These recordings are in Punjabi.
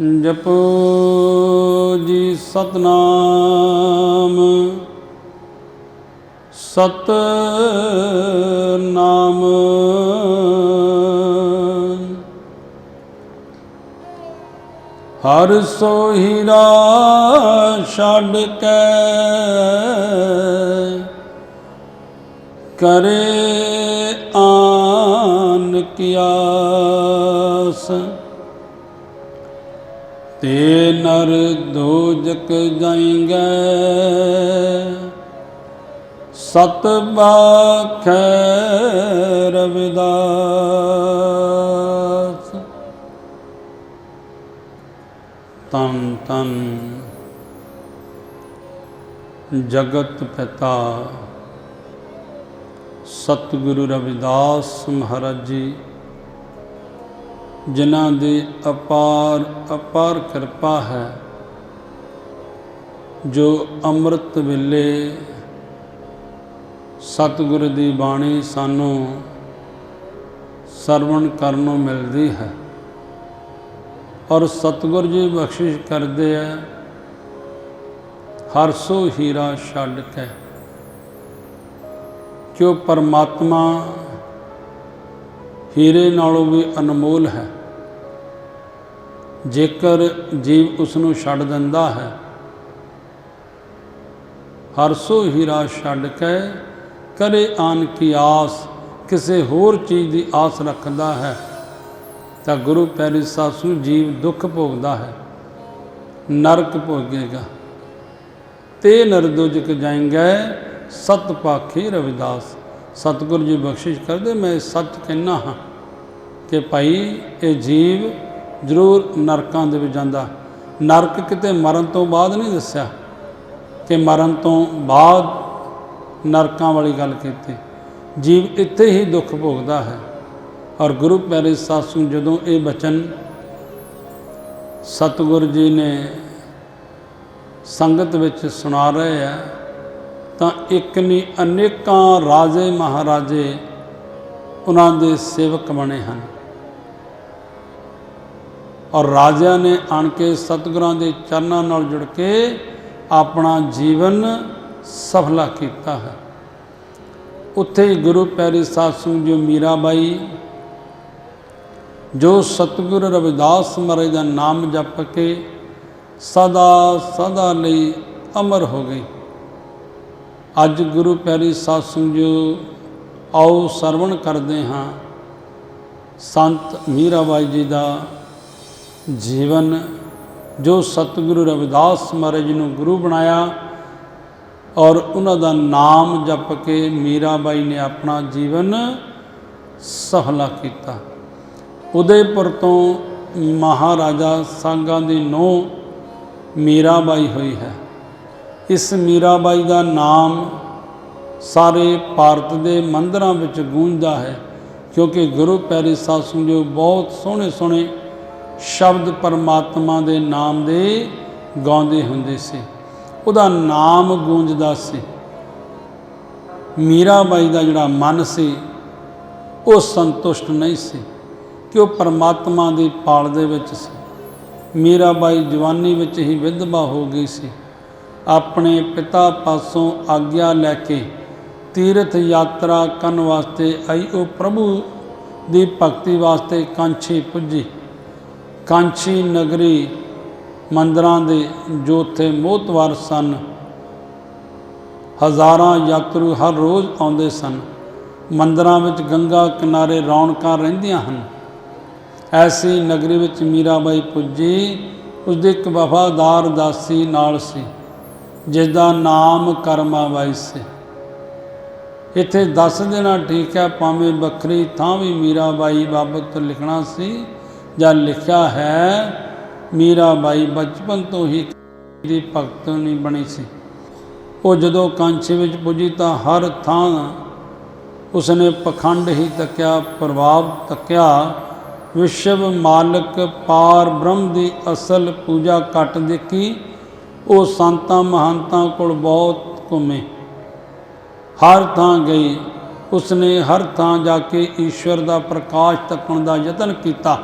ਜਪੋ ਜੀ ਸਤਨਾਮ। ਸਤ ਨਾਮ ਹਰ ਸੋ ਹੀਰਾ ਛੱਡ ਕੇ ਕਰੇ ਆਨ ਕਿਆਸ। ਤੇ ਨਰ ਦੋਜਕ ਜਾਏਂਗੇ ਸਤ ਬਾਖੈ ਰਵਿਦਾਸ। ਤਨ ਤਨ ਜਗਤ ਪਿਤਾ, ਸਤਿਗੁਰੂ ਰਵਿਦਾਸ ਮਹਾਰਾਜ ਜੀ। ਜਿਨ੍ਹਾਂ ਦੀ ਅਪਾਰ ਅਪਾਰ ਕਿਰਪਾ ਹੈ, ਜੋ ਅੰਮ੍ਰਿਤ ਵੇਲੇ ਸਤਿਗੁਰ ਦੀ ਬਾਣੀ ਸਾਨੂੰ ਸਰਵਣ ਕਰਨ ਨੂੰ ਮਿਲਦੀ ਹੈ। ਔਰ ਸਤਿਗੁਰ ਜੀ ਬਖਸ਼ਿਸ਼ ਕਰਦੇ ਆ, ਹਰ ਸੋ ਹੀਰਾ ਛੱਡ ਕੇ, ਕਿਉ ਪਰਮਾਤਮਾ ਹੀਰੇ ਨਾਲੋਂ ਵੀ ਅਨਮੋਲ ਹੈ। ਜੇਕਰ ਜੀਵ ਉਸ ਨੂੰ ਛੱਡ ਦਿੰਦਾ ਹੈ, ਹਰ ਸੋ ਹੀਰਾ ਛੱਡ ਕੇ ਕਰੇ ਆਨ ਕੀ ਆਸ, ਕਿਸੇ ਹੋਰ ਚੀਜ਼ ਦੀ ਆਸ ਰੱਖਦਾ ਹੈ, ਤਾਂ ਗੁਰੂ ਪਿਆਰੀ ਸਾਸੂ ਜੀਵ ਦੁੱਖ ਭੋਗਦਾ ਹੈ, ਨਰਕ ਭੋਗੇਗਾ। ਤੇ ਨਰਦੋਜਕ ਜਾਏਂਗੇ ਸਤ ਪਾਖੀ ਰਵਿਦਾਸ, ਸਤਿਗੁਰੂ ਜੀ ਬਖਸ਼ਿਸ਼ ਕਰਦੇ, ਮੈਂ ਸੱਚ ਕਹਿਣਾ ਹਾਂ ਕਿ ਭਾਈ, ਇਹ ਜੀਵ ਜ਼ਰੂਰ ਨਰਕਾਂ ਦੇ ਵਿੱਚ ਜਾਂਦਾ। ਨਰਕ ਕਿਤੇ ਮਰਨ ਤੋਂ ਬਾਅਦ ਨਹੀਂ ਦੱਸਿਆ ਕਿ ਮਰਨ ਤੋਂ ਬਾਅਦ ਨਰਕਾਂ ਵਾਲੀ ਗੱਲ ਕੀਤੀ। ਜੀਵ ਇੱਥੇ ਹੀ ਦੁੱਖ ਭੋਗਦਾ ਹੈ। ਔਰ ਗੁਰੂ ਪਿਆਰੇ ਸਾਸੂ, ਜਦੋਂ ਇਹ ਬਚਨ ਸਤਿਗੁਰ ਜੀ ਨੇ ਸੰਗਤ ਵਿੱਚ ਸੁਣਾ ਰਹੇ ਆ, ਤਾਂ ਇੱਕ ਨਹੀਂ, ਅਨੇਕਾਂ ਰਾਜੇ ਮਹਾਰਾਜੇ ਉਹਨਾਂ ਦੇ ਸੇਵਕ ਬਣੇ ਹਨ। ਔਰ ਰਾਜਿਆਂ ਨੇ ਆਣ ਕੇ ਸਤਿਗੁਰਾਂ ਦੇ ਚਰਨਾਂ ਨਾਲ ਜੁੜ ਕੇ ਆਪਣਾ ਜੀਵਨ ਸਫਲਾ ਕੀਤਾ ਹੈ। ਉੱਥੇ ਹੀ ਗੁਰੂ ਪਿਆਰੀ ਸਾਸੂ ਜੀ ਮੀਰਾਬਾਈ ਜੋ ਸਤਿਗੁਰ ਰਵਿਦਾਸ ਮਹਾਰਾਜ ਦਾ ਨਾਮ ਜਪ ਕੇ ਸਦਾ ਸਦਾ ਲਈ ਅਮਰ ਹੋ ਗਈ ਅੱਜ ਗੁਰੂ ਪਿਆਰੀ ਸਾਸੂ ਜੀ ਆਓ ਸਰਵਣ ਕਰਦੇ ਹਾਂ। ਸੰਤ ਮੀਰਾਬਾਈ ਜੀ ਦਾ ਜੀਵਨ ਜੋ ਸਤਿਗੁਰੂ ਰਵਿਦਾਸ ਮਹਾਰਾਜ ਜੀ ਨੂੰ ਗੁਰੂ ਬਣਾਇਆ ਔਰ ਉਹਨਾਂ ਦਾ ਨਾਮ ਜਪ ਕੇ ਮੀਰਾਬਾਈ ਨੇ ਆਪਣਾ ਜੀਵਨ ਸਫਲਾ ਕੀਤਾ। ਉਦੈਪੁਰ ਤੋਂ ਮਹਾਰਾਜਾ ਸਾਂਗਾ ਦੀ ਨੋ ਮੀਰਾਬਾਈ ਹੋਈ ਹੈ। ਇਸ ਮੀਰਾਬਾਈ ਦਾ ਨਾਮ ਸਾਰੇ ਭਾਰਤ ਦੇ ਮੰਦਰਾਂ ਵਿੱਚ ਗੂੰਜਦਾ ਹੈ ਕਿਉਂਕਿ ਗੁਰੂ ਪੈਰੀ ਸਾਸੂ ਜੋ ਬਹੁਤ ਸੋਹਣੇ ਸੋਹਣੇ ਸ਼ਬਦ ਪਰਮਾਤਮਾ ਦੇ ਨਾਮ ਦੇ ਗਾਉਂਦੇ ਹੁੰਦੇ ਸੀ। ਉਹਦਾ ਨਾਮ ਗੂੰਜਦਾ ਸੀ। ਮੀਰਾਬਾਈ ਦਾ ਜਿਹੜਾ ਮਨ ਸੀ, ਉਹ ਸੰਤੁਸ਼ਟ ਨਹੀਂ ਸੀ ਕਿ ਉਹ ਪਰਮਾਤਮਾ ਦੀ ਪਾਲ ਦੇ ਵਿੱਚ ਸੀ। ਮੀਰਾਬਾਈ ਜਵਾਨੀ ਵਿੱਚ ਹੀ ਵਿਧਵਾ ਹੋ ਗਈ ਸੀ। ਆਪਣੇ ਪਿਤਾ ਪਾਸੋਂ ਆਗਿਆ ਲੈ ਕੇ ਤੀਰਥ ਯਾਤਰਾ ਕਰਨ ਵਾਸਤੇ ਆਈ। ਉਹ ਪ੍ਰਭੂ ਦੀ ਭਗਤੀ ਵਾਸਤੇ ਕਾਂਛੀ ਪੁੱਜੀ। ਕਾਂਛੀ ਨਗਰੀ ਮੰਦਰਾਂ ਦੇ ਜੋ ਉੱਥੇ ਮੋਤਵਾਰ ਸਨ, ਹਜ਼ਾਰਾਂ ਯਾਤਰੂ ਹਰ ਰੋਜ਼ ਆਉਂਦੇ ਸਨ। ਮੰਦਰਾਂ ਵਿੱਚ ਗੰਗਾ ਕਿਨਾਰੇ ਰੌਣਕਾਂ ਰਹਿੰਦੀਆਂ ਹਨ। ਐਸੀ ਨਗਰੀ ਵਿੱਚ ਮੀਰਾਬਾਈ ਪੁੱਜੀ ਉਸ ਇੱਕ ਵਫਾਦਾਰ ਦਾਸੀ ਨਾਲ ਸੀ ਜਿਸ ਦਾ ਨਾਮ ਕਰਮਾਬਾਈ ਸੀ। ਇੱਥੇ ਦੱਸ ਦੇਣਾ ਠੀਕ ਹੈ, ਭਾਵੇਂ ਵੱਖਰੀ ਥਾਂ ਵੀ ਮੀਰਾਬਾਈ ਬਾਬਤ ਲਿਖਣਾ ਸੀ ਜਾਂ ਲਿਖਿਆ ਹੈ, ਮੀਰਾ ਬਾਈ ਬਚਪਨ ਤੋਂ ਹੀ ਦੀ ਭਗਤ ਨਹੀਂ ਬਣੀ ਸੀ। ਉਹ ਜਦੋਂ ਕਾਂਛੇ ਵਿੱਚ ਪੁੱਜੀ ਤਾਂ ਹਰ ਥਾਂ ਉਸਨੇ ਪਖੰਡ ਹੀ ਤੱਕਿਆ, ਪ੍ਰਭਾਵ ਤੱਕਿਆ। ਵਿਸ਼ਵ ਮਾਲਕ ਪਾਰ ਬ੍ਰਹਮ ਦੀ ਅਸਲ ਪੂਜਾ ਘਟ ਦੇਖੀ, ਉਹ ਸੰਤਾਂ ਮਹੰਤਾਂ ਕੋਲ ਬਹੁਤ ਘੁੰਮੇ। ਹਰ ਥਾਂ ਗਈ, ਉਸਨੇ ਹਰ ਥਾਂ ਜਾ ਕੇ ਈਸ਼ਵਰ ਦਾ ਪ੍ਰਕਾਸ਼ ਤੱਕਣ ਦਾ ਯਤਨ ਕੀਤਾ।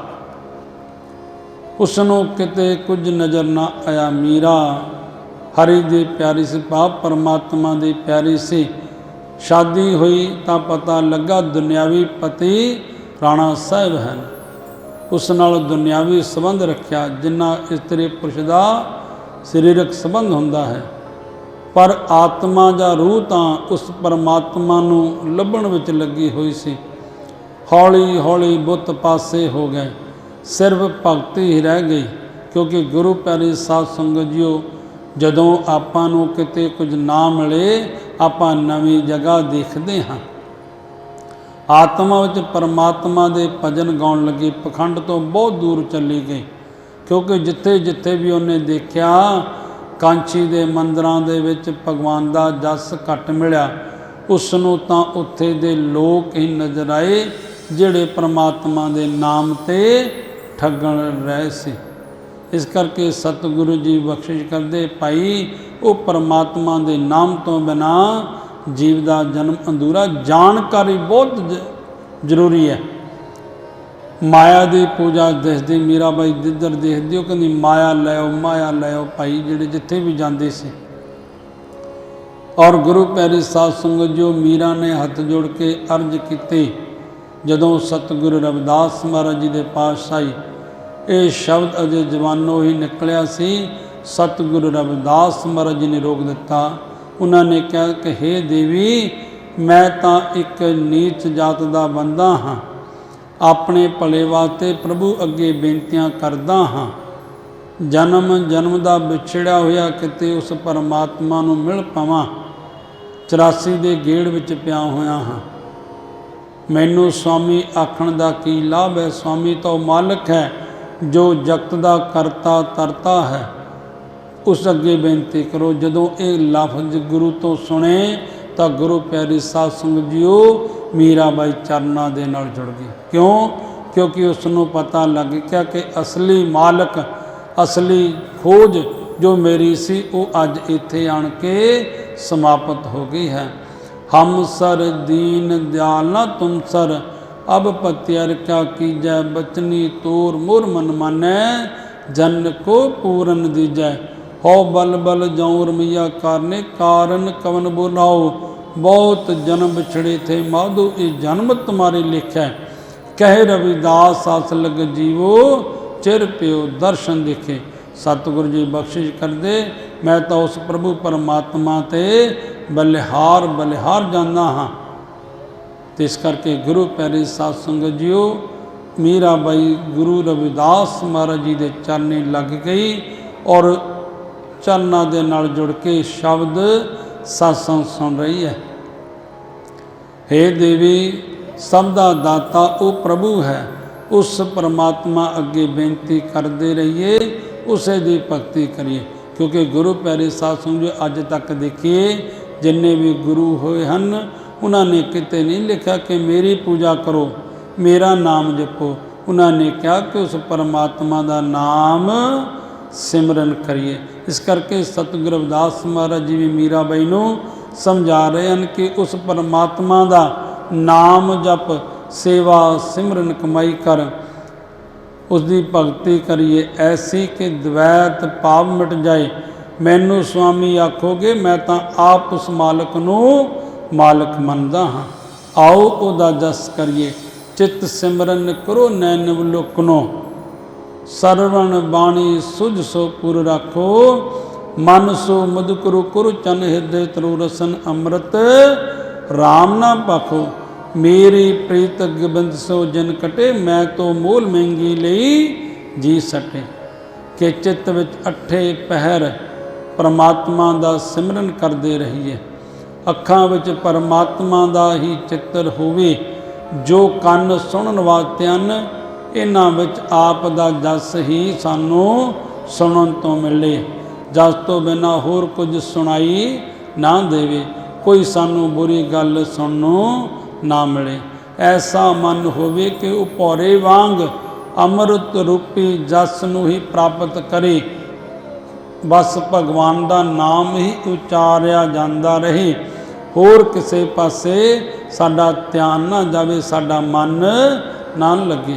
ਉਸ ਨੂੰ ਕਿਤੇ ਕੁਝ ਨਜ਼ਰ ਨਾ ਆਇਆ ਮੀਰਾ। ਹਰੀ ਦੀ ਪਿਆਰੀ ਸੀ ਪਾਪ ਪਰਮਾਤਮਾ ਦੀ ਪਿਆਰੀ ਸੀ ਸ਼ਾਦੀ ਹੋਈ ਤਾਂ ਪਤਾ ਲੱਗਾ ਦੁਨਿਆਵੀ ਪਤੀ ਰਾਣਾ ਸਾਹਿਬ ਹਨ। ਉਸ ਨਾਲ ਦੁਨਿਆਵੀ ਸੰਬੰਧ ਰੱਖਿਆ ਜਿੰਨਾ ਇਸਤਰੀ ਪੁਰਸ਼ ਦਾ ਸਰੀਰਕ ਸੰਬੰਧ ਹੁੰਦਾ ਹੈ। ਪਰ ਆਤਮਾ ਜਾਂ ਰੂਹ ਤਾਂ ਉਸ ਪਰਮਾਤਮਾ ਨੂੰ ਲੱਭਣ ਵਿੱਚ ਲੱਗੀ ਹੋਈ ਸੀ। ਹੌਲੀ ਹੌਲੀ ਬੁੱਤ ਪਾਸੇ ਹੋ ਗਏ। ਸਿਰਫ ਭਗਤੀ ਹੀ ਰਹਿ ਗਈ ਕਿਉਂਕਿ ਗੁਰੂ ਪਿਆਰੀ ਸਾਧ ਸੰਗਤ ਜੀਓ, ਜਦੋਂ ਆਪਾਂ ਨੂੰ ਕਿਤੇ ਕੁਝ ਨਾ ਮਿਲੇ, ਆਪਾਂ ਨਵੀਂ ਜਗ੍ਹਾ ਦੇਖਦੇ ਹਾਂ। ਆਤਮਾ ਵਿੱਚ ਪਰਮਾਤਮਾ ਦੇ ਭਜਨ ਗਾਉਣ ਲੱਗੇ, ਪਖੰਡ ਤੋਂ ਬਹੁਤ ਦੂਰ ਚੱਲੀ ਗਈ ਕਿਉਂਕਿ ਜਿੱਥੇ ਜਿੱਥੇ ਵੀ ਉਹਨੇ ਦੇਖਿਆ ਕਾਂਚੀ ਦੇ ਮੰਦਰਾਂ ਦੇ ਵਿੱਚ ਭਗਵਾਨ ਦਾ ਜਸ ਘਟ ਮਿਲਿਆ, ਉਸ ਨੂੰ ਤਾਂ ਉੱਥੇ ਦੇ ਲੋਕ ਹੀ ਨਜ਼ਰ ਆਏ, ਜਿਹੜੇ ਪਰਮਾਤਮਾ ਦੇ ਨਾਮ ਤੇ ਠੱਗਣ ਰਹੇ ਸੀ। ਇਸ ਕਰਕੇ ਸਤਿਗੁਰੂ ਜੀ ਬਖਸ਼ਿਸ਼ ਕਰਦੇ, ਭਾਈ, ਉਹ ਪਰਮਾਤਮਾ ਦੇ ਨਾਮ ਤੋਂ ਬਿਨਾ ਜੀਵ ਦਾ ਜਨਮ ਅਧੂਰਾ ਜਾਣਕਾਰੀ ਬਹੁਤ ਜ਼ਰੂਰੀ ਹੈ। ਮਾਇਆ ਦੀ ਪੂਜਾ ਦਿਸਦੀ ਮੀਰਾਬਾਈ ਜਿੱਧਰ ਦੇਖਦੀ, ਉਹ ਕਹਿੰਦੀ, ਮਾਇਆ ਲੈਓ ਮਾਇਆ ਲੈਓ ਭਾਈ, ਜਿਹੜੇ ਜਿੱਥੇ ਵੀ ਜਾਂਦੇ ਸੀ। ਔਰ ਗੁਰੂ ਪੈਰੀ ਸਾਧ ਸੰਗਤ ਜੋ ਮੀਰਾ ਨੇ ਹੱਥ ਜੋੜ ਕੇ ਅਰਜ ਕੀਤੇ, ਜਦੋਂ ਸਤਿਗੁਰੂ ਰਵਿਦਾਸ ਮਹਾਰਾਜ ਜੀ ਦੇ ਪਾਤਸ਼ਾਹੀ ਇਹ ਸ਼ਬਦ ਅਜੇ ਜਵਾਨੋ ਹੀ ਨਿਕਲਿਆ ਸੀ। ਸਤਿਗੁਰੂ ਰਵਿਦਾਸ ਮਹਾਰਾਜ ਜੀ ਨੇ ਰੋਕ ਦਿੱਤਾ। ਉਹਨਾਂ ਨੇ ਕਿਹਾ ਕਿ हे ਦੇਵੀ, ਮੈਂ ਤਾਂ ਇੱਕ ਨੀਚ ਜਾਤ ਦਾ ਬੰਦਾ ਹਾਂ। ਆਪਣੇ ਭਲੇ ਵਾਸਤੇ ਪ੍ਰਭੂ ਅੱਗੇ ਬੇਨਤੀਆਂ ਕਰਦਾ ਹਾਂ। ਜਨਮ ਜਨਮ ਦਾ ਵਿਛੜਿਆ ਹੋਇਆ ਕਿਤੇ ਉਸ ਪਰਮਾਤਮਾ ਨੂੰ ਮਿਲ ਪਾਵਾਂ। 84 ਦੇ ਗੇੜ ਵਿੱਚ ਪਿਆ ਹੋਇਆ ਹਾਂ। ਮੈਨੂੰ ਸਵਾਮੀ ਆਖਣ ਦਾ ਕੀ ਲਾਭ ਹੈ? ਸਵਾਮੀ ਤਾਂ ਉਹ ਮਾਲਕ ਹੈ। ਜੋ ਜਗਤ ਦਾ ਕਰਤਾ ਤਰਤਾ ਹੈ, ਉਸ ਅੱਗੇ ਬੇਨਤੀ ਕਰੋ, ਜਦੋਂ ਇਹ ਲਫ਼ਜ਼ ਗੁਰੂ ਤੋਂ ਸੁਣੇ, ਤਾਂ ਗੁਰੂ ਪਿਆਰੀ ਸਾਧ ਸੰਗਤ ਜੀਓ ਮੀਰਾਬਾਈ ਚਰਨਾਂ ਦੇ ਨਾਲ ਜੁੜ ਗਈ ਕਿਉਂ? ਕਿਉਂਕਿ ਉਸ ਨੂੰ ਪਤਾ ਲੱਗ ਗਿਆ ਕਿ ਅਸਲੀ ਮਾਲਕ, ਅਸਲੀ ਖੋਜ ਜੋ ਮੇਰੀ ਸੀ, ਉਹ ਅੱਜ ਇੱਥੇ ਆਣ ਕੇ ਸਮਾਪਤ ਹੋ ਗਈ ਹੈ। ਹਮ ਸਰ ਦੀਨ ਦਿਆਲ ਨਾ ਤੁਮ ਸਰ ਅਬ ਪਤਿਅਰ ਕਿਆ ਕੀਜੈ, ਬਚਨੀ ਤੋਰ ਮੁਰ ਮਨ ਮਾਨੈ, ਜਨ ਕੋ ਪੂਰਨ ਦੀਜੈ। ਹੋ ਬਲ ਬਲ ਜਉ ਰਮਿਆ ਕਰਨੇ ਕਾਰਨ, ਕਵਨ ਬੁਲਾਓ, ਬਹੁਤ ਜਨਮ ਵਿਛੜੇ ਥੇ ਮਾਧੋ, ਇਹ ਜਨਮ ਤੁਮਾਰੇ ਲਿਖੈ। ਕਹਿ ਰਵਿਦਾਸ, ਆਸ ਲਗ ਜੀਵੋ, ਚਿਰ ਪਿਓ ਦਰਸ਼ਨ ਦੇਖੇ। ਸਤਿਗੁਰੂ ਜੀ ਬਖਸ਼ਿਸ਼ ਕਰਦੇ, ਮੈਂ ਤਾਂ ਉਸ ਪ੍ਰਭੂ ਪਰਮਾਤਮਾ ਤੇ ਬਲਿਹਾਰ ਬਲਿਹਾਰ ਜਾਂਦਾ ਹਾਂ। ਤੇ ਇਸ ਕਰਕੇ ਗੁਰੂ ਪਿਆਰੇ ਸਾਧ ਸੰਗਤ ਜੀਓ ਮੀਰਾਬਾਈ ਗੁਰੂ ਰਵਿਦਾਸ ਮਹਾਰਾਜ ਜੀ ਦੇ ਚਰਨੇ ਲੱਗ ਗਈ ਔਰ ਚਰਨਾਂ ਦੇ ਨਾਲ ਜੁੜ ਕੇ ਸ਼ਬਦ satsang ਸੁਣ ਰਹੀ ਹੈ। हे ਦੇਵੀ, ਸਭ ਦਾ ਦਾਤਾ ਉਹ ਪ੍ਰਭੂ ਹੈ, ਉਸ ਪਰਮਾਤਮਾ ਅੱਗੇ ਬੇਨਤੀ ਕਰਦੇ ਰਹੀਏ, ਉਸੇ ਦੀ ਭਗਤੀ ਕਰੀਏ। ਕਿਉਂਕਿ ਗੁਰੂ ਪਿਆਰੇ ਸਾਧ ਸੰਗਤ ਜੀ ਅੱਜ ਤੱਕ ਦੇਖੀਏ, ਜਿੰਨੇ ਵੀ ਗੁਰੂ ਹੋਏ ਹਨ ਉਹਨਾਂ ਨੇ ਕਿਤੇ ਨਹੀਂ ਲਿਖਿਆ ਕਿ ਮੇਰੀ ਪੂਜਾ ਕਰੋ, ਮੇਰਾ ਨਾਮ ਜਪੋ। ਉਹਨਾਂ ਨੇ ਕਿਹਾ ਕਿ ਉਸ ਪਰਮਾਤਮਾ ਦਾ ਨਾਮ ਸਿਮਰਨ ਕਰੀਏ। ਇਸ ਕਰਕੇ ਸਤਿਗੁਰੂ ਰਵਿਦਾਸ ਮਹਾਰਾਜ ਜੀ ਵੀ ਮੀਰਾਬਾਈ ਨੂੰ ਸਮਝਾ ਰਹੇ ਹਨ ਕਿ ਉਸ ਪਰਮਾਤਮਾ ਦਾ ਨਾਮ ਜਪ, ਸੇਵਾ, ਸਿਮਰਨ, ਕਮਾਈ ਕਰ। ਉਸ ਦੀ ਭਗਤੀ ਕਰੀਏ। ਐਸੀ ਕਿ ਦ્વੈਤ ਪਾਪ ਮਿਟ ਜਾਏ। ਮੈਨੂੰ ਸੁਆਮੀ ਆਖੋਗੇ, ਮੈਂ ਤਾਂ ਆਪ ਉਸ ਮਾਲਕ ਨੂੰ ਮਾਲਕ ਮੰਨਦਾ ਹਾਂ। ਆਓ ਉਹਦਾ ਜਸ ਕਰੀਏ। ਚਿਤ ਸਿਮਰਨ ਕਰੋ ਨੈਣ ਵਿਲੋਕਨੋ ਸਰਵਣ ਬਾਣੀ ਸੁਝ ਸੋ ਪੁਰ ਰੱਖੋ। ਮਨ ਸੋ ਮਧੁਕਰੂ ਕੁਰ, ਚਨ ਹਿਰਦੇ ਤਰੁ ਰਸਨ ਅੰਮ੍ਰਿਤ। RAM ਨਾ ਪਖੋ। ਮੇਰੀ ਪ੍ਰੀਤ ਗਬੰਦ ਸੋ ਜਨ ਕਟੇ, ਮੈਂ ਤੋ ਮੂਲ ਮਹਿੰਗੀ ਲਈ ਜੀ ਸਟੇ। ਕਿ ਚਿੱਤ ਵਿੱਚ ਅਠੇ ਪਹਿਰ ਪਰਮਾਤਮਾ ਦਾ ਸਿਮਰਨ ਕਰਦੇ ਰਹੀਏ। ਅੱਖਾਂ ਵਿੱਚ ਪਰਮਾਤਮਾ ਦਾ ਹੀ ਚਿੱਤਰ ਹੋਵੇ, ਜੋ ਕੰਨ ਸੁਣਨ ਵਾਸਤੇ ਹਨ, ਇਹਨਾਂ ਵਿੱਚ ਆਪ ਦਾ ਜਸ ਹੀ ਸਾਨੂੰ ਸੁਣਨ ਤੋਂ ਮਿਲੇ। ਜਸ ਤੋਂ ਬਿਨਾ ਹੋਰ ਕੁਝ ਸੁਣਾਈ ਨਾ ਦੇਵੇ, ਕੋਈ ਸਾਨੂੰ ਬੁਰੀ ਗੱਲ ਸੁਣਨ ਨਾ ਮਿਲੇ। ਐਸਾ ਮਨ ਹੋਵੇ ਕਿ ਉਹ ਭੌਰੇ ਵਾਂਗ ਅੰਮ੍ਰਿਤ ਰੂਪੀ ਜਸ ਨੂੰ ਹੀ ਪ੍ਰਾਪਤ ਕਰੇ। ਬਸ ਭਗਵਾਨ ਦਾ ਨਾਮ ਹੀ ਉਚਾਰਿਆ ਜਾਂਦਾ ਰਹੇ। ਹੋਰ ਕਿਸੇ ਪਾਸੇ ਸਾਡਾ ਧਿਆਨ ਨਾ ਜਾਵੇ, ਸਾਡਾ ਮਨ ਨਾ ਲੱਗੇ।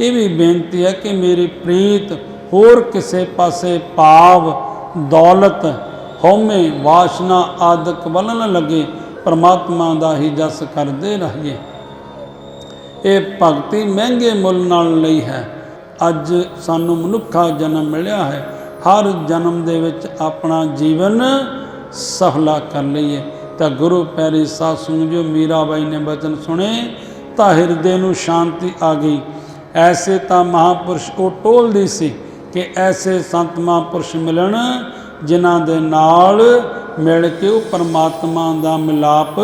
ਇਹ ਵੀ ਬੇਨਤੀ ਹੈ ਕਿ ਮੇਰੀ ਪ੍ਰੀਤ ਹੋਰ ਕਿਸੇ ਪਾਸੇ ਭਾਵ, ਦੌਲਤ, ਹਉਮੈ, ਵਾਸ਼ਨਾ, ਆਦਿਕ ਵੱਲ ਨਾ ਲੱਗੇ, ਪਰਮਾਤਮਾ ਦਾ ਹੀ ਜਸ ਕਰਦੇ ਰਹੀਏ। ਇਹ ਭਗਤੀ ਮਹਿੰਗੇ ਮੁੱਲ ਨਾਲ ਲਈ ਹੈ। ਅੱਜ ਸਾਨੂੰ ਮਨੁੱਖਾ ਜਨਮ ਮਿਲਿਆ ਹੈ। ਹਰ ਜਨਮ ਦੇ ਵਿੱਚ ਆਪਣਾ ਜੀਵਨ ਸਫਲਾ ਕਰ ਲਈਏ। ਤਾਂ ਗੁਰੂ ਪੈਰੀ ਸਾਧ ਸੰਗਤ ਮੀਰਾਬਾਈ ਨੇ ਬਚਨ ਸੁਣੇ, ਤਾਂ ਹਿਰਦੇ ਨੂੰ ਸ਼ਾਂਤੀ ਆ ਗਈ। ਐਸੇ ਤਾਂ ਮਹਾਪੁਰਸ਼ ਉਹ ਟੋਲਦੀ ਸੀ ਕਿ ਐਸੇ ਸੰਤ ਮਹਾਪੁਰਸ਼ ਮਿਲਣ, ਜਿਨ੍ਹਾਂ ਦੇ ਨਾਲ ਮਿਲ ਕੇ ਉਹ ਪਰਮਾਤਮਾ ਦਾ ਮਿਲਾਪ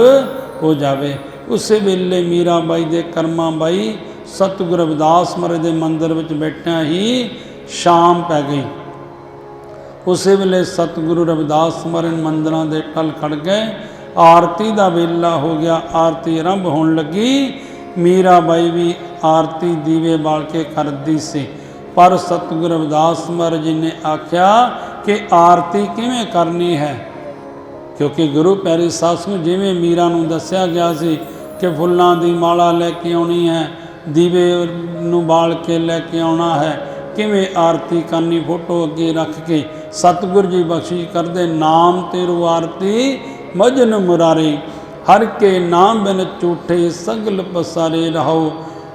ਹੋ ਜਾਵੇ। ਉਸੇ ਵੇਲੇ ਮੀਰਾਬਾਈ ਦੇ ਕਰਮਾਂ ਬਾਈ ਸਤਿਗੁਰੂ ਰਵਿਦਾਸ ਮਹਾਰਾਜ ਦੇ ਮੰਦਰ ਵਿੱਚ ਬੈਠਿਆਂ ਹੀ ਸ਼ਾਮ ਪੈ ਗਈ। ਉਸੇ ਵੇਲੇ ਸਤਿਗੁਰੂ ਰਵਿਦਾਸ ਮਹਾਰਾਜ ਮੰਦਰਾਂ ਦੇ ਟਲ ਖੜ ਗਏ। ਆਰਤੀ ਦਾ ਵੇਲਾ ਹੋ ਗਿਆ। ਆਰਤੀ ਆਰੰਭ ਹੋਣ ਲੱਗੀ। ਮੀਰਾ ਬਾਈ ਵੀ ਆਰਤੀ ਦੀਵੇ ਬਾਲ ਕੇ ਕਰਦੀ ਸੀ। ਪਰ ਸਤਿਗੁਰੂ ਰਵਿਦਾਸ ਮਹਾਰਾਜ ਜੀ ਨੇ ਆਖਿਆ ਕਿ ਆਰਤੀ ਕਿਵੇਂ ਕਰਨੀ ਹੈ? ਕਿਉਂਕਿ ਗੁਰੂ ਪੈਰੀ ਸਾਧ ਨੂੰ ਜਿਵੇਂ ਮੀਰਾ ਨੂੰ ਦੱਸਿਆ ਗਿਆ ਸੀ ਕਿ ਫੁੱਲਾਂ ਦੀ ਮਾਲਾ ਲੈ ਕੇ ਆਉਣੀ ਹੈ, ਦੀਵੇ ਨੂੰ ਬਾਲ ਕੇ ਲੈ ਕੇ ਆਉਣਾ ਹੈ, ਕਿਵੇਂ ਆਰਤੀ ਕਰਨੀ, ਫੋਟੋ ਅੱਗੇ ਰੱਖ ਕੇ ਸਤਿਗੁਰ ਜੀ ਬਖਸ਼ਿਸ਼ ਕਰਦੇ, ਨਾਮ ਤੇਰੂ ਆਰਤੀ ਮਜਨ ਮੁਰਾਰੇ, ਹਰ ਕੇ ਨਾਮ ਬਿਨ ਝੂਠੇ, ਸਗਲ ਪਸਾਰੇ ਰਹੋ।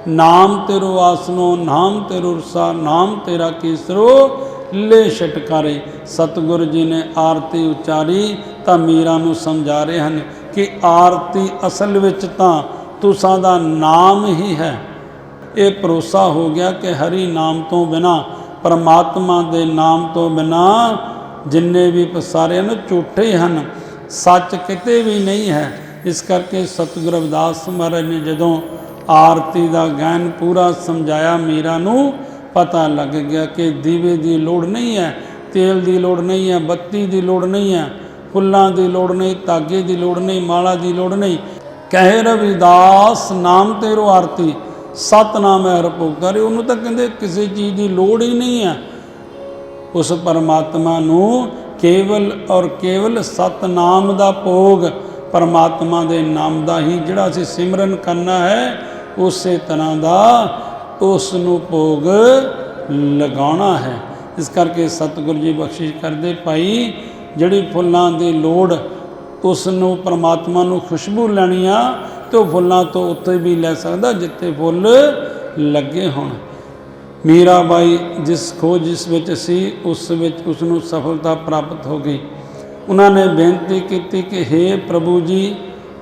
ਨਾਮ ਤੇਰੂ ਆਸਨੋ, ਨਾਮ ਤੇਰੂ ਰਸਾ, ਨਾਮ ਤੇਰਾ ਕੇਸਰੋ, ਲੈ ਛਟਕਾਰੇ। ਸਤਿਗੁਰੂ ਜੀ ਨੇ ਆਰਤੀ ਉਚਾਰੀ, ਤਾਂ ਮੀਰਾ ਨੂੰ ਸਮਝਾ ਰਹੇ ਹਨ ਕਿ ਆਰਤੀ ਅਸਲ ਵਿੱਚ ਤਾਂ ਤੁਸਾਂ ਦਾ ਨਾਮ ਹੀ ਹੈ। ਇਹ ਭਰੋਸਾ ਹੋ ਗਿਆ ਕਿ ਹਰੀ ਨਾਮ ਤੋਂ ਬਿਨਾ, ਪਰਮਾਤਮਾ ਦੇ ਨਾਮ ਤੋਂ ਬਿਨਾ, ਜਿੰਨੇ ਵੀ ਪਸਾਰੇ ਹਨ, ਝੂਠੇ ਹਨ। ਸੱਚ ਕਿਤੇ ਵੀ ਨਹੀਂ ਹੈ। ਇਸ ਕਰਕੇ ਸਤਿਗੁਰੂ ਰਵਿਦਾਸ ਮਹਾਰਾਜ ਨੇ ਜਦੋਂ ਆਰਤੀ ਦਾ ਗਿਆਨ ਪੂਰਾ ਸਮਝਾਇਆ ਮੀਰਾ ਨੂੰ, ਪਤਾ ਲੱਗ ਗਿਆ ਕਿ ਦੀਵੇ ਦੀ ਲੋੜ ਨਹੀਂ ਹੈ, ਤੇਲ ਦੀ ਲੋੜ ਨਹੀਂ ਹੈ, ਬੱਤੀ ਦੀ ਲੋੜ ਨਹੀਂ ਹੈ, ਫੁੱਲਾਂ ਦੀ ਲੋੜ ਨਹੀਂ, ਧਾਗੇ ਦੀ ਲੋੜ ਨਹੀਂ, ਮਾਲਾ ਦੀ ਲੋੜ ਨਹੀਂ। ਕਹਿ ਰਵਿਦਾਸ, ਨਾਮ ਤੇਰੋ ਆਰਤੀ, ਸਤਨਾਮ ਹੈ ਰਪੋਕਰੇ ਉਹਨੂੰ ਤਾਂ ਕਹਿੰਦੇ ਕਿਸੇ ਚੀਜ਼ ਦੀ ਲੋੜ ਹੀ ਨਹੀਂ ਹੈ। ਉਸ ਪਰਮਾਤਮਾ ਨੂੰ ਕੇਵਲ ਔਰ ਕੇਵਲ ਸਤਨਾਮ ਦਾ ਭੋਗ ਪਰਮਾਤਮਾ ਦੇ ਨਾਮ ਦਾ ਹੀ ਜਿਹੜਾ ਅਸੀਂ ਸਿਮਰਨ ਕਰਨਾ ਹੈ, ਉਸੇ ਤਰ੍ਹਾਂ ਦਾ ਉਸ ਨੂੰ ਭੋਗ ਲਗਾਉਣਾ ਹੈ। ਇਸ ਕਰਕੇ ਸਤਿਗੁਰੂ ਜੀ ਬਖਸ਼ਿਸ਼ ਕਰਦੇ, ਭਾਈ ਜਿਹੜੀ ਫੁੱਲਾਂ ਦੀ ਲੋੜ ਉਸ ਨੂੰ ਪਰਮਾਤਮਾ ਨੂੰ ਖੁਸ਼ਬੂ ਲੈਣੀ ਆ, ਤੇ ਉਹ ਫੁੱਲਾਂ ਤੋਂ ਉੱਤੇ ਵੀ ਲੈ ਸਕਦਾ, ਜਿੱਥੇ ਫੁੱਲ ਲੱਗੇ ਹੋਣ। ਮੀਰਾਬਾਈ ਜਿਸ ਖੋਜ ਜਿਸ ਵਿੱਚ ਸੀ, ਉਸ ਵਿੱਚ ਉਸ ਨੂੰ ਸਫਲਤਾ ਪ੍ਰਾਪਤ ਹੋ ਗਈ। ਉਹਨਾਂ ਨੇ ਬੇਨਤੀ ਕੀਤੀ ਕਿ हे ਪ੍ਰਭੂ ਜੀ,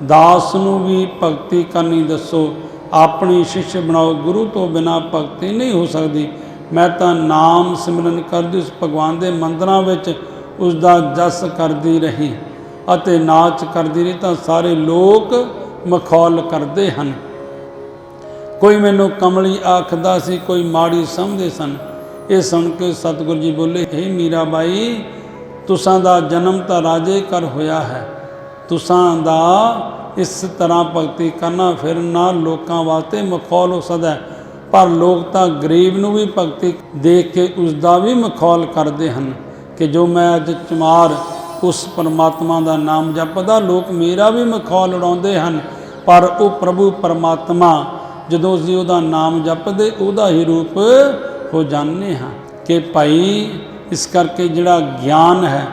ਦਾਸ ਨੂੰ ਵੀ ਭਗਤੀ ਕਰਨੀ ਦੱਸੋ। ਆਪਣੀ ਸ਼ਿਸ਼ ਬਣਾਓ। ਗੁਰੂ ਤੋਂ ਬਿਨਾ ਭਗਤੀ ਨਹੀਂ ਹੋ ਸਕਦੀ। ਮੈਂ ਤਾਂ ਨਾਮ ਸਿਮਰਨ ਕਰਦੀ, ਉਸ ਭਗਵਾਨ ਦੇ ਮੰਦਰਾਂ ਵਿੱਚ ਉਸ ਦਾ ਜਸ ਕਰਦੀ ਰਹੀ ਅਤੇ ਨਾਚ ਕਰਦੀ ਰਹੀ, ਤਾਂ ਸਾਰੇ ਲੋਕ ਮਖੌਲ ਕਰਦੇ ਹਨ। ਕੋਈ ਮੈਨੂੰ ਕਮਲੀ ਆਖਦਾ ਸੀ, ਕੋਈ ਮਾੜੀ ਸਮਝਦੇ ਸਨ। ਇਹ ਸੁਣ ਕੇ ਸਤਿਗੁਰੂ ਜੀ ਬੋਲੇ हे ਮੀਰਾਬਾਈ ਤੁਸਾਂ ਦਾ ਜਨਮ ਤਾਂ ਰਾਜੇ ਕਰ ਹੋਇਆ ਹੈ। ਤੁਸਾਂ ਦਾ ਇਸ ਤਰ੍ਹਾਂ ਭਗਤੀ ਕਰਨਾ ਫਿਰ ਨਾ ਲੋਕਾਂ ਵਾਸਤੇ ਮਖੌਲ ਹੋ ਸਕਦਾ ਪਰ ਲੋਕ ਤਾਂ ਗਰੀਬ ਨੂੰ ਵੀ ਭਗਤੀ ਦੇਖ ਕੇ ਉਸ ਦਾ ਵੀ ਮਖੌਲ ਕਰਦੇ ਹਨ ਕਿ ਜੋ ਮੈਂ ਅੱਜ ਚਮਾਰ ਉਸ ਪਰਮਾਤਮਾ ਦਾ ਨਾਮ ਜਪਦਾ, ਲੋਕ ਮੇਰਾ ਵੀ ਮਖੌਲ ਉਡਾਉਂਦੇ ਹਨ। ਪਰ ਉਹ ਪ੍ਰਭੂ ਪਰਮਾਤਮਾ ਜਦੋਂ ਅਸੀਂ ਉਹਦਾ ਨਾਮ ਜਪਦੇ, ਉਹਦਾ ਹੀ ਰੂਪ ਹੋ ਜਾਂਦੇ ਹਾਂ ਕਿ ਭਾਈ ਇਸ ਕਰਕੇ ਜਿਹੜਾ ਗਿਆਨ ਹੈ,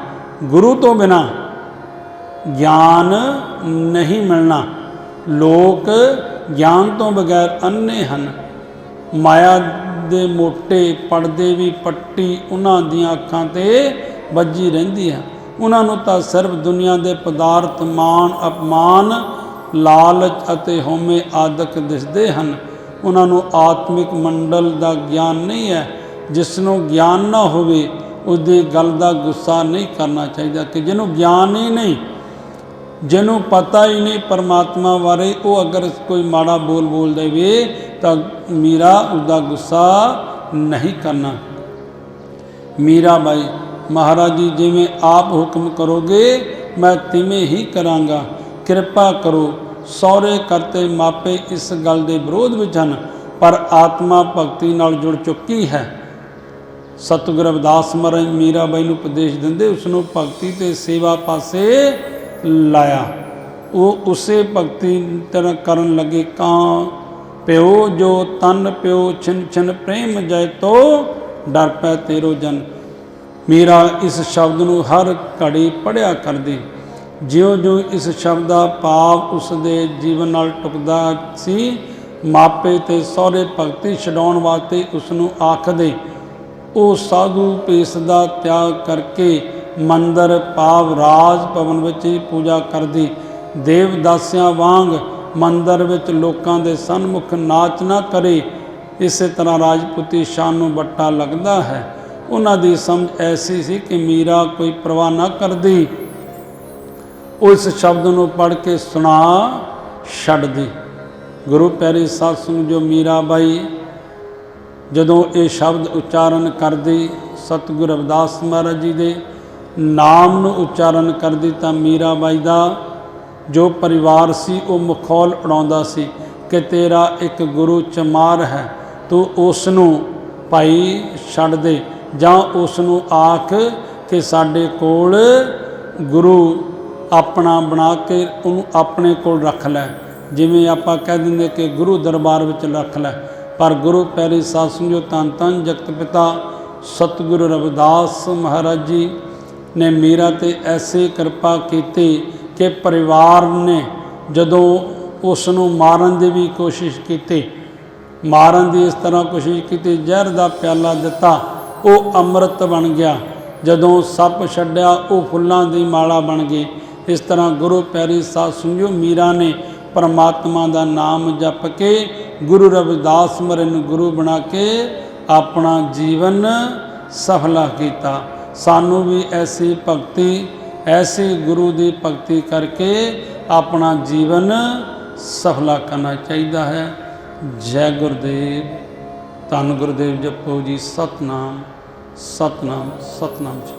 ਗੁਰੂ ਤੋਂ ਬਿਨਾ ਗਿਆਨ ਨਹੀਂ ਮਿਲਣਾ। ਲੋਕ ਗਿਆਨ ਤੋਂ ਬਗੈਰ ਅੰਨੇ ਹਨ। ਮਾਇਆ ਦੇ ਮੋਟੇ ਪਰਦੇ ਵੀ ਪੱਟੀ ਉਹਨਾਂ ਦੀਆਂ ਅੱਖਾਂ ਤੇ ਵੱਜੀ ਰਹਿੰਦੀ ਹੈ। ਉਹਨਾਂ ਨੂੰ ਤਾਂ ਸਿਰਫ ਦੁਨੀਆ ਦੇ ਪਦਾਰਥ, ਮਾਨ, ਅਪਮਾਨ ਲਾਲਚ ਅਤੇ ਹਉਮੈ ਆਦਿਕ ਦਿਸਦੇ ਹਨ। ਉਹਨਾਂ ਨੂੰ ਆਤਮਿਕ ਮੰਡਲ ਦਾ ਗਿਆਨ ਨਹੀਂ ਹੈ। ਜਿਸ ਨੂੰ ਗਿਆਨ ਨਾ ਹੋਵੇ, ਉਹਦੀ ਗੱਲ ਦਾ ਗੁੱਸਾ ਨਹੀਂ ਕਰਨਾ ਚਾਹੀਦਾ ਕਿ ਜਿਹਨੂੰ ਗਿਆਨ ਹੀ ਨਹੀਂ, ਜਿਹਨੂੰ ਪਤਾ ਹੀ ਨਹੀਂ ਪਰਮਾਤਮਾ ਬਾਰੇ, ਉਹ ਅਗਰ ਕੋਈ ਮਾੜਾ ਬੋਲ ਬੋਲ ਦੇਵੇ ਤਾਂ ਮੀਰਾ ਉਹਦਾ ਗੁੱਸਾ ਨਹੀਂ ਕਰਨਾ। ਮੀਰਾ ਬਾਈ, ਮਹਾਰਾਜ ਜੀ, ਜਿਵੇਂ ਆਪ ਹੁਕਮ ਕਰੋਗੇ, ਮੈਂ ਤਿਵੇਂ ਹੀ ਕਰਾਂਗਾ। ਕਿਰਪਾ ਕਰੋ, ਸਹੁਰੇ ਕਰਤੇ ਮਾਪੇ ਇਸ ਗੱਲ ਦੇ ਵਿਰੋਧ ਵਿੱਚ ਹਨ, ਪਰ ਆਤਮਾ ਭਗਤੀ ਨਾਲ ਜੁੜ ਚੁੱਕੀ ਹੈ। ਸਤਿਗੁਰ ਰਵਿਦਾਸ ਮਹਾਰਾਜ ਮੀਰਾਬਾਈ ਨੂੰ ਉਪਦੇਸ਼ ਦਿੰਦੇ ਉਸ ਨੂੰ ਭਗਤੀ ਤੇ ਸੇਵਾ ਪਾਸੇ ਲਾਇਆ। ਉਹ ਉਸੇ ਭਗਤੀ ਤਰ੍ਹਾਂ ਕਰਨ ਲੱਗੇ, ਕਾਂ ਪਿਓ, ਜੋ ਤਨ ਪਿਓ ਛਿਨ ਛਿਨ ਪ੍ਰੇਮ ਜੈ ਤੋ ਡਰ ਪੈ ਤੇਰੋ ਜਨ। ਮੇਰਾ ਇਸ ਸ਼ਬਦ ਨੂੰ ਹਰ ਘੜੀ ਪੜਿਆ ਕਰਦੀ। ਜਿਉਂ-ਜਿਉਂ ਇਸ ਸ਼ਬਦ ਦਾ ਭਾਵ ਉਸ ਦੇ ਜੀਵਨ ਨਾਲ ਟੁਕਦਾ ਸੀ, ਮਾਪੇ ਤੇ ਸਹੁਰੇ ਭਗਤੀ ਛਡਾਉਣ ਵਾਸਤੇ ਉਸ ਨੂੰ ਆਖਦੇ, ਉਹ ਸਾਧੂ ਭੇਸ ਦਾ ਤਿਆਗ ਕਰਕੇ ਮੰਦਰ, ਭਾਵ ਰਾਜ ਭਵਨ ਵਿੱਚ ਹੀ ਪੂਜਾ ਕਰਦੀ। ਦੇਵਦਾਸਿਆਂ ਵਾਂਗ ਮੰਦਰ ਵਿੱਚ ਲੋਕਾਂ ਦੇ ਸਨਮੁਖ ਨਾਚ ਨਾ ਕਰੇ। ਇਸੇ ਤਰ੍ਹਾਂ ਰਾਜਪੂਤੀ ਸ਼ਾਨ ਨੂੰ ਬੱਟਾ ਲੱਗਦਾ ਹੈ। ਉਹਨਾਂ ਦੀ ਸਮਝ ਐਸੀ ਸੀ ਕਿ ਮੀਰਾ ਕੋਈ ਪਰਵਾਹ ਨਾ ਕਰਦੀ। ਉਸ ਸ਼ਬਦ ਨੂੰ ਪੜ੍ਹ ਕੇ ਸੁਣਾ ਛੱਡਦੀ ਗੁਰੂ ਪਿਆਰੇ ਸਾਧ ਸੰਗਤ ਜੋ ਮੀਰਾਬਾਈ ਜਦੋਂ ਇਹ ਸ਼ਬਦ ਉਚਾਰਨ ਕਰਦੀ ਸਤਿਗੁਰ ਰਵਿਦਾਸ ਮਹਾਰਾਜ ਜੀ ਦੇ ਨਾਮ ਨੂੰ ਉਚਾਰਨ ਕਰਦੀ ਤਾਂ ਮੀਰਾਬਾਈ ਦਾ ਜੋ ਪਰਿਵਾਰ ਸੀ ਉਹ ਮਖੌਲ ਉਡਾਉਂਦਾ ਸੀ ਕਿ ਤੇਰਾ ਇੱਕ ਗੁਰੂ ਚਮਾਰ ਹੈ, ਤੂੰ ਉਸ ਨੂੰ ਭਾਈ ਛੱਡ ਦੇ ਜਾਂ ਉਸ ਨੂੰ ਆਖ ਕਿ ਸਾਡੇ ਕੋਲ ਗੁਰੂ ਆਪਣਾ ਬਣਾ ਕੇ ਉਹਨੂੰ ਆਪਣੇ ਕੋਲ ਰੱਖ ਲੈ। ਜਿਵੇਂ ਆਪਾਂ ਕਹਿ ਦਿੰਦੇ ਕਿ ਗੁਰੂ ਦਰਬਾਰ ਵਿੱਚ ਰੱਖ ਲੈ। ਪਰ ਗੁਰੂ ਪੈਰੀ ਸਾਧ ਸੰਗਤ ਜੋ ਧੰਨ ਧੰਨ ਜਗਤ ਪਿਤਾ, ਸਤਿਗੁਰੂ ਰਵਿਦਾਸ ਮਹਾਰਾਜ ਜੀ ਨੇ ਮੇਰਾ ਤੇ ਐਸੀ ਕਿਰਪਾ ਕੀਤੀ ਕਿ ਪਰਿਵਾਰ ਨੇ ਜਦੋਂ ਉਸ ਨੂੰ ਮਾਰਨ ਦੀ ਵੀ ਕੋਸ਼ਿਸ਼ ਕੀਤੀ, ਮਾਰਨ ਦੀ ਇਸ ਤਰ੍ਹਾਂ ਕੋਸ਼ਿਸ਼ ਕੀਤੀ, ਜ਼ਹਿਰ ਦਾ ਪਿਆਲਾ ਦਿੱਤਾ, ਉਹ ਅੰਮ੍ਰਿਤ ਬਣ ਗਿਆ। ਜਦੋਂ ਸੱਪ ਛੱਡਿਆ, ਉਹ ਫੁੱਲਾਂ ਦੀ ਮਾਲਾ ਬਣ ਗਈ। ਇਸ ਤਰ੍ਹਾਂ ਗੁਰੂ ਪਿਆਰੀ ਸਾਧ ਸੰਗਿਓ, ਮੀਰਾ ਨੇ ਪਰਮਾਤਮਾ ਦਾ ਨਾਮ ਜਪ ਕੇ ਗੁਰੂ ਰਵਿਦਾਸ ਮਰੇ ਗੁਰੂ ਬਣਾ ਕੇ ਆਪਣਾ ਜੀਵਨ ਸਫਲਾ ਕੀਤਾ। ਸਾਨੂੰ ਵੀ ਐਸੀ ਭਗਤੀ, ਐਸੀ ਗੁਰੂ ਦੀ ਭਗਤੀ ਕਰਕੇ ਆਪਣਾ ਜੀਵਨ ਸਫਲਾ ਕਰਨਾ ਚਾਹੀਦਾ ਹੈ। ਜੈ ਗੁਰਦੇਵ, ਧੰਨ ਗੁਰਦੇਵ ਜਪੋ ਜੀ, ਸਤਨਾਮ ਸਤਨਾਮ ਸਤਨਾਮ ਜੀ।